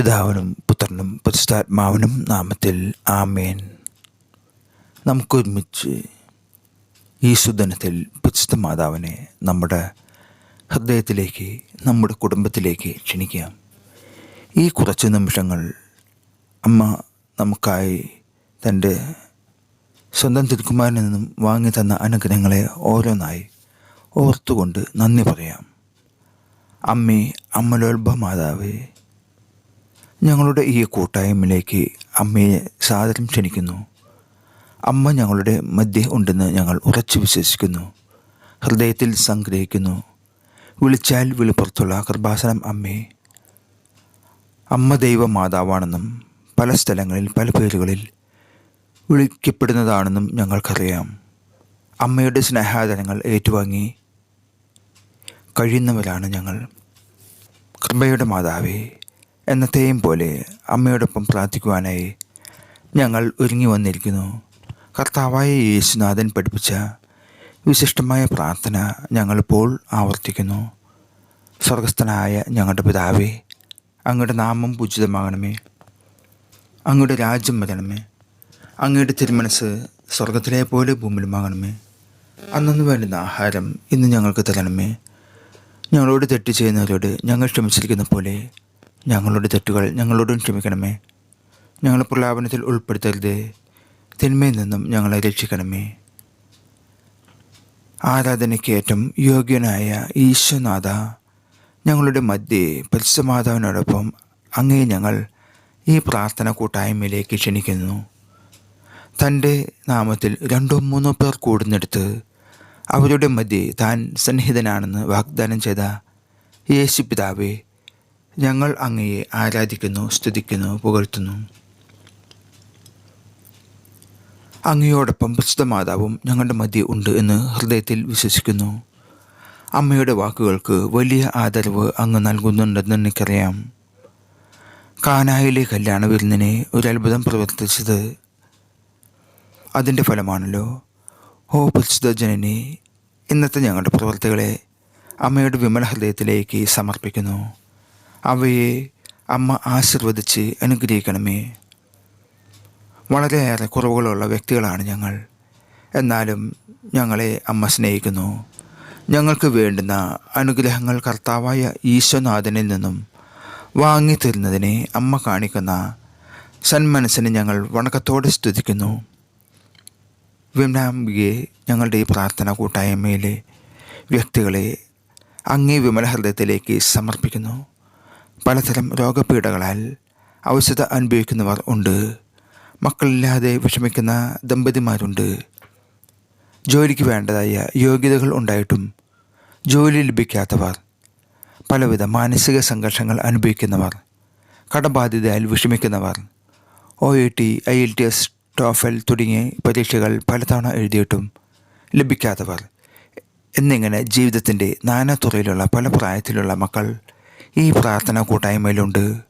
പിതാവിനും പുത്രനും പരിശുദ്ധാത്മാവിനും നാമത്തിൽ ആമേൻ. നമുക്കൊരുമിച്ച് ഈ സുദിനത്തിൽ പരിശുദ്ധ മാതാവിനെ നമ്മുടെ ഹൃദയത്തിലേക്ക് നമ്മുടെ കുടുംബത്തിലേക്ക് ക്ഷണിക്കാം. ഈ കുറച്ച് നിമിഷങ്ങൾ അമ്മ നമുക്കായി തന്റെ സ്വന്തം തിരുക്കുമാരിൽ നിന്നും വാങ്ങി തന്ന അനുഗ്രഹങ്ങളെ ഓരോന്നായി ഓർത്തുകൊണ്ട് നന്ദി പറയാം. അമ്മേ അമ്മലോത്ഭ മാതാവേ ഞങ്ങളുടെ ഈ കൂട്ടായ്മയിലേക്ക് അമ്മയെ സാദരം ക്ഷണിക്കുന്നു. അമ്മ ഞങ്ങളുടെ മധ്യ ഉണ്ടെന്ന് ഞങ്ങൾ ഉറച്ചു വിശ്വസിക്കുന്നു. ഹൃദയത്തിൽ സംഗ്രഹിക്കുന്നു. വിളിച്ചാൽ വിളിപ്പുറത്തുള്ള കൃപാസനം അമ്മേ. അമ്മ ദൈവ മാതാവാണെന്നും പല സ്ഥലങ്ങളിൽ പല പേരുകളിൽ വിളിക്കപ്പെടുന്നതാണെന്നും ഞങ്ങൾക്കറിയാം. അമ്മയുടെ സ്നേഹാദരങ്ങൾ ഏറ്റുവാങ്ങി കഴിയുന്നവരാണ് ഞങ്ങൾ. കൃപയുടെ മാതാവേ എന്നത്തെയും പോലെ അമ്മയോടൊപ്പം പ്രാർത്ഥിക്കുവാനായി ഞങ്ങൾ ഒരുങ്ങി വന്നിരിക്കുന്നു. കർത്താവായ യേശുനാഥൻ പഠിപ്പിച്ച വിശിഷ്ടമായ പ്രാർത്ഥന ഞങ്ങളിപ്പോൾ ആവർത്തിക്കുന്നു. സ്വർഗസ്ഥനായ ഞങ്ങളുടെ പിതാവേ അങ്ങയുടെ നാമം പൂജിതമാകണമേ. അങ്ങയുടെ രാജ്യം വരണമേ. അങ്ങയുടെ തിരുമനസ് സ്വർഗത്തിലെ പോലെ ഭൂമിയിലുമാകണമേ. അന്നു വേണ്ടുന്ന ആഹാരം ഇന്ന് ഞങ്ങൾക്ക് തരണമേ. ഞങ്ങളോട് തെറ്റ് ചെയ്യുന്നവരോട് ഞങ്ങൾ ക്ഷമിച്ചിരിക്കുന്ന പോലെ ഞങ്ങളുടെ തെറ്റുകൾ ഞങ്ങളോടും ക്ഷമിക്കണമേ. ഞങ്ങളെ പ്രലാപനത്തിൽ ഉൾപ്പെടുത്തരുത്. തിന്മയിൽ നിന്നും ഞങ്ങളെ രക്ഷിക്കണമേ. ആരാധനയ്ക്ക് ഏറ്റവും യോഗ്യനായ ഈശ്വനാഥ ഞങ്ങളുടെ മധ്യേ പരിസമാധാവിനോടൊപ്പം അങ്ങേ ഞങ്ങൾ ഈ പ്രാർത്ഥന കൂട്ടായ്മയിലേക്ക് ക്ഷണിക്കുന്നു. തന്റെ നാമത്തിൽ രണ്ടോ മൂന്നോ പേർ കൂടുന്നിടത്ത് അവരുടെ മധ്യേ താൻ സന്നിഹിതനാണെന്ന് വാഗ്ദാനം ചെയ്ത യേശു പിതാവേ ഞങ്ങൾ അങ്ങയെ ആരാധിക്കുന്നു സ്തുതിക്കുന്നു പുകഴ്ത്തുന്നു. അങ്ങയോടൊപ്പം പ്രസിദ്ധ മാതാവും ഞങ്ങളുടെ മധ്യ ഉണ്ട് എന്ന് ഹൃദയത്തിൽ വിശ്വസിക്കുന്നു. അമ്മയുടെ വാക്കുകൾക്ക് വലിയ ആദരവ് അങ്ങ് നൽകുന്നുണ്ടെന്ന് എനിക്കറിയാം. കാനായിലെ കല്യാണ വിരുന്നിനെ ഒരു അത്ഭുതം പ്രവർത്തിച്ചത് അതിന്റെ ഫലമാണല്ലോ. ഹോ പ്രസിദ്ധ ജനനി ഇന്നത്തെ ഞങ്ങളുടെ പ്രവർത്തികളെ അമ്മയുടെ വിമല ഹൃദയത്തിലേക്ക് സമർപ്പിക്കുന്നു. അവയെ അമ്മ ആശീർവദിച്ച് അനുഗ്രഹിക്കണമേ. വളരെയേറെ കുറവുകളുള്ള വ്യക്തികളാണ് ഞങ്ങൾ. എന്നാലും ഞങ്ങളെ അമ്മ സ്നേഹിക്കുന്നു. ഞങ്ങൾക്ക് വേണ്ടുന്ന അനുഗ്രഹങ്ങൾ കർത്താവായ ഈശ്വനാഥനിൽ നിന്നും വാങ്ങി തരുന്നതിനെ അമ്മ കാണിക്കുന്ന സന്മനസ്സിനെ ഞങ്ങൾ വണക്കത്തോടെ സ്തുതിക്കുന്നു. വിമനാംബികയെ ഞങ്ങളുടെ ഈ പ്രാർത്ഥന കൂട്ടായ്മയിലെ വ്യക്തികളെ അങ്ങേ വിമല ഹൃദയത്തിലേക്ക് സമർപ്പിക്കുന്നു. പലതരം രോഗപീഠകളാൽ ഔഷധ അനുഭവിക്കുന്നവർ ഉണ്ട്. മക്കളില്ലാതെ വിഷമിക്കുന്ന ദമ്പതിമാരുണ്ട്. ജോലിക്ക് വേണ്ടതായ യോഗ്യതകൾ ഉണ്ടായിട്ടും ജോലി ലഭിക്കാത്തവർ പലവിധ മാനസിക സംഘർഷങ്ങൾ അനുഭവിക്കുന്നവർ കടബാധ്യതയാൽ വിഷമിക്കുന്നവർ O E T I L T S TOEFL തുടങ്ങിയ പരീക്ഷകൾ പലതവണ എഴുതിയിട്ടും ലഭിക്കാത്തവർ എന്നിങ്ങനെ ജീവിതത്തിന്റെ നാനാതുറയിലുള്ള പല പ്രായത്തിലുള്ള മക്കൾ ഈ പ്രാർത്ഥന കൂട്ടായ്മയിലുണ്ട്.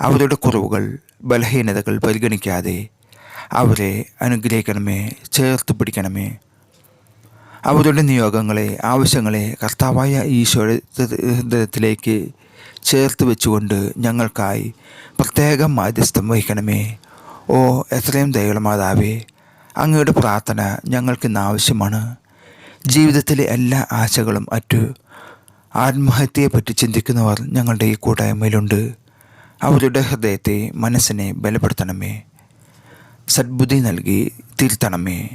അവരുടെ കുറവുകൾ ബലഹീനതകൾ പരിഗണിക്കാതെ അവരെ അനുഗ്രഹിക്കണമേ ചേർത്ത് പിടിക്കണമേ. അവരുടെ നിയോഗങ്ങളെ ആവശ്യങ്ങളെ കർത്താവായ ഈശ്വരത്തിലേക്ക് ചേർത്ത് വെച്ചുകൊണ്ട് ഞങ്ങൾക്കായി പ്രത്യേകം മാധ്യസ്ഥം വഹിക്കണമേ. ഓ എത്രയും ദയുള്ള മാതാവേ അങ്ങയുടെ പ്രാർത്ഥന ഞങ്ങൾക്കിന്ന് ആവശ്യമാണ്. ജീവിതത്തിലെ എല്ലാ ആശകളും അറ്റു ആത്മഹത്യയെപ്പറ്റി ചിന്തിക്കുന്നവർ ഞങ്ങളുടെ ഈ കൂട്ടായ്മയിലുണ്ട്. അവരുടെ ഹൃദയത്തെ മനസ്സിനെ ബലപ്പെടുത്തണമേ. സദ്ബുദ്ധി നൽകി തിരുത്തണമേ.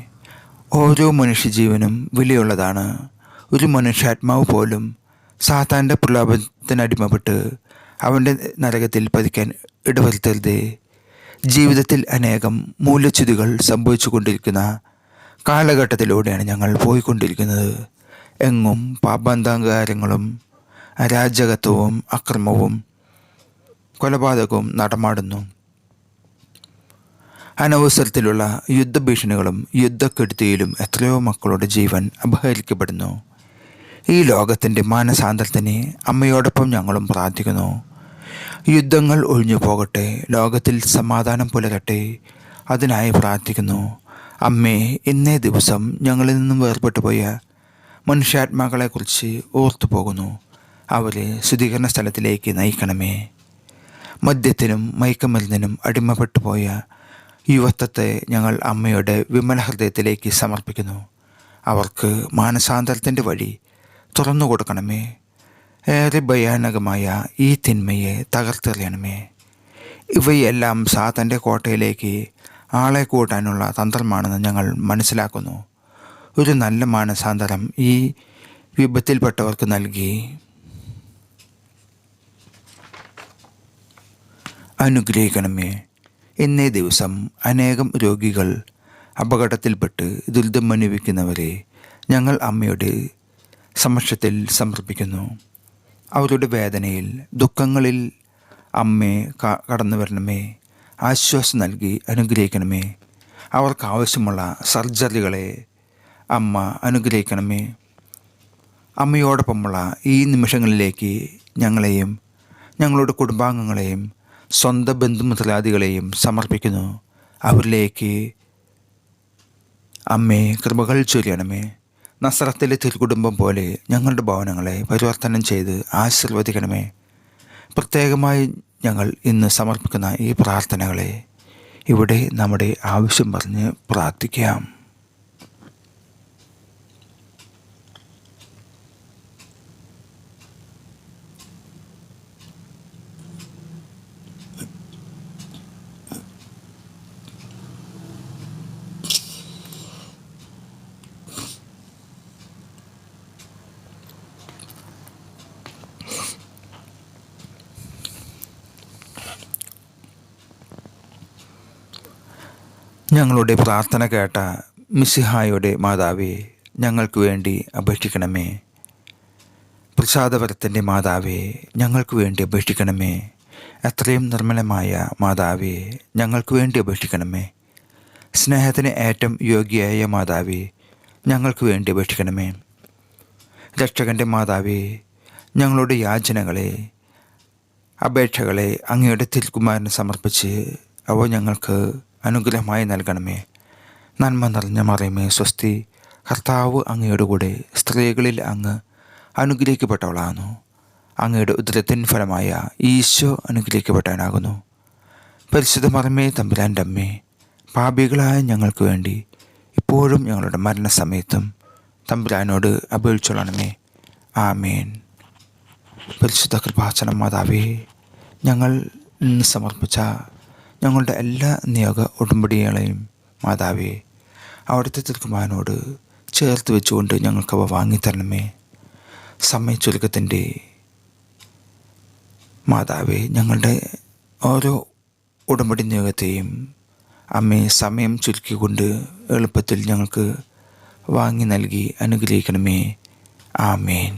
ഓരോ മനുഷ്യജീവനും വിലയുള്ളതാണ്. ഒരു മനുഷ്യാത്മാവ് പോലും സാത്താന്റെ പ്രലോഭനത്തിനടിമപ്പെട്ട് അവന്റെ നരകത്തിൽ പതിക്കാൻ ഇടവരുത്തരുതേ. ജീവിതത്തിൽ അനേകം മൂല്യച്യുതികൾ സംഭവിച്ചു കൊണ്ടിരിക്കുന്ന കാലഘട്ടത്തിലൂടെയാണ് ഞങ്ങൾ പോയിക്കൊണ്ടിരിക്കുന്നത്. എങ്ങും പാപാന്താകാരങ്ങളും അരാജകത്വവും അക്രമവും കൊലപാതകവും നടമാടുന്നു. അനവസരത്തിലുള്ള യുദ്ധഭീഷണികളും യുദ്ധക്കെടുതിയിലും എത്രയോ മക്കളുടെ ജീവൻ അപഹരിക്കപ്പെടുന്നു. ഈ ലോകത്തിന്റെ മാനസാന്തരത്തിന് അമ്മയോടൊപ്പം ഞങ്ങളും പ്രാർത്ഥിക്കുന്നു. യുദ്ധങ്ങൾ ഒഴിഞ്ഞു പോകട്ടെ ലോകത്തിൽ സമാധാനം പുലരട്ടെ അതിനായി പ്രാർത്ഥിക്കുന്നു. അമ്മേ ഇന്നേ ദിവസം ഞങ്ങളിൽ നിന്നും വേർപെട്ടു പോയ മനുഷ്യാത്മാക്കളെക്കുറിച്ച് ഓർത്തു പോകുന്നു. അവരെ ശുദ്ധീകരണ സ്ഥലത്തിലേക്ക് നയിക്കണമേ. മദ്യത്തിനും മയക്കുമരുന്നിനും അടിമപ്പെട്ടു പോയ യുവത്വത്തെ ഞങ്ങൾ അമ്മയുടെ വിമല ഹൃദയത്തിലേക്ക് സമർപ്പിക്കുന്നു. അവർക്ക് മാനസാന്തരത്തിന്റെ വഴി തുറന്നു കൊടുക്കണമേ. ഏറെ ഭയാനകമായ ഈ തിന്മയെ തകർത്തെറിയണമേ. ഇവയെല്ലാം സാത്തന്റെ കോട്ടയിലേക്ക് ആളെ കൂട്ടാനുള്ള തന്ത്രമാണെന്ന് ഞങ്ങൾ മനസ്സിലാക്കുന്നു. ഒരു നല്ല മാനസാന്തരം ഈ വിപത്തിൽപ്പെട്ടവർക്ക് നൽകി. അനുഗ്രഹിക്കണമേ. എന്നേ ദിവസം അനേകം രോഗികൾ അപകടത്തിൽപ്പെട്ട് ദുരിതം അനുഭവിക്കുന്നവരെ ഞങ്ങൾ അമ്മയുടെ സമക്ഷത്തിൽ സമർപ്പിക്കുന്നു. അവരുടെ വേദനയിൽ ദുഃഖങ്ങളിൽ അമ്മയെ കടന്നു വരണമേ. ആശ്വാസം നൽകി അനുഗ്രഹിക്കണമേ. അവർക്ക് ആവശ്യമുള്ള സർജറികളെ അമ്മ അനുഗ്രഹിക്കണമേ. അമ്മയോടൊപ്പമുള്ള ഈ നിമിഷങ്ങളിലേക്ക് ഞങ്ങളെയും ഞങ്ങളുടെ കുടുംബാംഗങ്ങളെയും സ്വന്തം ബന്ധുമുതലാദികളെയും സമർപ്പിക്കുന്നു. അവരിലേക്ക് അമ്മേ കൃപകൾ ചൊരിയണമേ. നസ്രത്തിലെ തിരുകുടുംബം പോലെ ഞങ്ങളുടെ ഭവനങ്ങളെ പരിവർത്തനം ചെയ്ത് ആശീർവദിക്കണമേ. പ്രത്യേകമായി ഞങ്ങൾ ഇന്ന് സമർപ്പിക്കുന്ന ഈ പ്രാർത്ഥനകളെ ഇവിടെ നമ്മുടെ ആവശ്യം പറഞ്ഞ് പ്രാർത്ഥിക്കാം. ഞങ്ങളുടെ പ്രാർത്ഥന കേട്ട മിസിഹായുടെ മാതാവേ ഞങ്ങൾക്ക് വേണ്ടി അപേക്ഷിക്കണമേ. പ്രസാദപരത്തിന്റെ മാതാവേ ഞങ്ങൾക്ക് വേണ്ടി അപേക്ഷിക്കണമേ. എത്രയും നിർമ്മലമായ മാതാവേ ഞങ്ങൾക്ക് വേണ്ടി അപേക്ഷിക്കണമേ. സ്നേഹത്തിന് ഏറ്റവും യോഗ്യയായ മാതാവേ ഞങ്ങൾക്ക് വേണ്ടി അപേക്ഷിക്കണമേ. രക്ഷകന്റെ മാതാവേ ഞങ്ങളുടെ യാചനകളെ അപേക്ഷകളെ അങ്ങയുടെ തിരുക്കുമാരന് സമർപ്പിച്ച് അവ ഞങ്ങൾക്ക് അനുഗ്രഹമായി നൽകണമേ. നന്മ നിറഞ്ഞ മറിയമേ സ്വസ്തി. കർത്താവ് അങ്ങയുടെ കൂടെ സ്ത്രീകളിൽ അങ്ങ് അനുഗ്രഹിക്കപ്പെട്ടവളാകുന്നു. അങ്ങയുടെ ഉദരത്തിൻ ഫലമായ ഈശോ അനുഗ്രഹിക്കപ്പെട്ടവനാകുന്നു. പരിശുദ്ധ മറമേ തമ്പുരാന്റെ അമ്മേ പാപികളായ ഞങ്ങൾക്ക് വേണ്ടി ഇപ്പോഴും ഞങ്ങളുടെ മരണസമയത്തും തമ്പുരാനോട് അപേക്ഷിച്ചോളണമേ. ആമേൻ. പരിശുദ്ധ കൃപാചനം മാതാവേ ഞങ്ങൾ ഇന്ന് സമർപ്പിച്ച ഞങ്ങളുടെ എല്ലാ നിയോഗ ഉടമ്പടികളെയും മാതാവേ അവിടുത്തെ തിരുക്കുമാനോട് ചേർത്ത് വെച്ചുകൊണ്ട് ഞങ്ങൾക്കവ വാങ്ങിത്തരണമേ സമയ ചുരുക്കത്തിന്റെ മാതാവേ ഞങ്ങളുടെ ഓരോ ഉടമ്പടി നിയോഗത്തെയും അമ്മയെ സമയം ചുരുക്കിക്കൊണ്ട് എളുപ്പത്തിൽ ഞങ്ങൾക്ക് വാങ്ങി നൽകി അനുഗ്രഹിക്കണമേ. ആമേൻ.